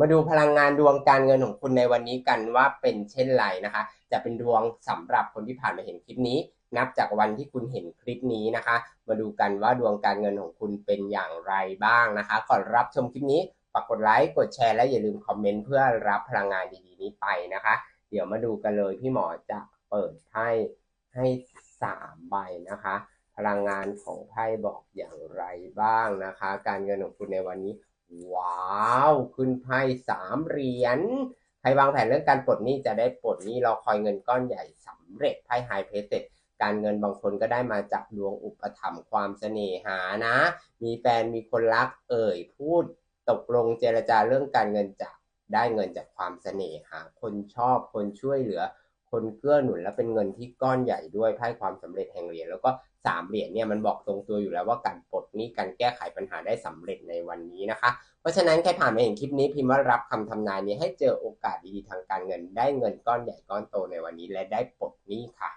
มาดูพลังงานดวงการเงินของคุณในวันนี้กันว่าเป็นเช่นไรนะคะ จะเป็นดวงสำหรับคนที่ผ่านมาเห็นคลิปนี้ นับจากวันที่คุณเห็นคลิปนี้นะคะ มาดูกันว่าดวงการเงินของคุณเป็นอย่างไรบ้างนะคะ ก่อนรับชมคลิปนี้ฝากกดไลค์กดแชร์และอย่าลืมคอมเมนต์เพื่อรับพลังงานดีๆนี้ไปนะคะ เดี๋ยวมาดูกันเลยพี่หมอจะเปิดไพ่ให้สามใบนะคะ พลังงานของไพ่บอกอย่าง ไรบ้างนะคะ การเงินของคุณในวันนี้ ว้าว ขึ้นไพ่สามเหรียญใครวางแผนเรื่องการปลดหนี้จะได้ปลดหนี้รอคอยเงินก้อนใหญ่สำเร็จไพ่ไฮเพสเต็การเงินบางคนก็ได้มาจากดวงอุปถัมภ์ความเสน่หานะ มีแฟนมีคนรักเอ่ยพูด ตกลงเจรจาเรื่องการเงินจากได้เงินจากความเสน่หา คนชอบคนช่วยเหลือ คนเกื้อหนุนและเป็นเงินที่ก้อนใหญ่ด้วยไพ่ความสำเร็จแห่งเหรียญแล้วก็สามเหรียญเนี่ยมันบอกตรงตัวอยู่แล้วว่าการปลดนี้การแก้ไขปัญหาได้สำเร็จในวันนี้นะคะ เพราะฉะนั้นใครผ่านมาเห็นคลิปนี้พิมพ์ว่ารับคำทำนายนี้ให้เจอโอกาสดีๆทางการเงินได้เงินก้อนใหญ่ก้อนโตในวันนี้ และได้ปลดหนี้ค่ะ